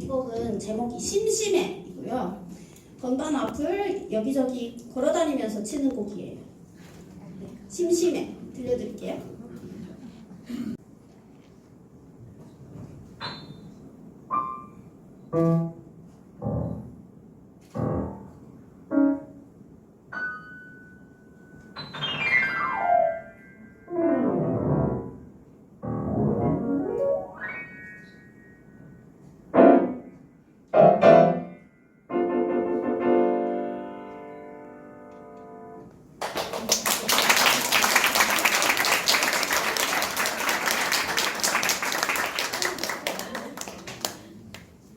이 곡은 제목이 심심해이고요. 건반 앞을 여기저기 걸어다니면서 치는 곡이에요. 네, 심심해 들려드릴게요.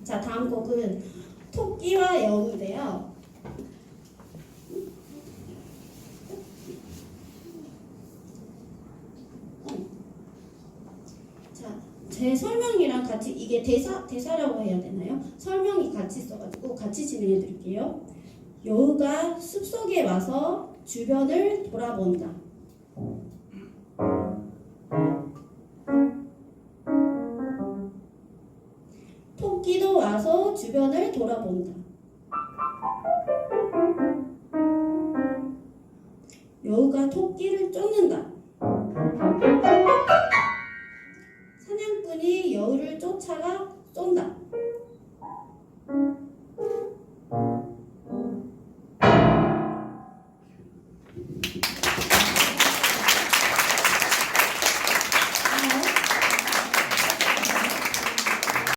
자, 다음 곡은 토끼와 여우인데요. 자, 제 설명이랑 같이 이게 대사 대사라고 해야 되나요? 설명이 같이 써가지고 같이 진행해 드릴게요. 여우가 숲속에 와서 주변을 돌아본다. 토끼도 와서 주변을 돌아본다. 여우가 토끼를 쫓는다.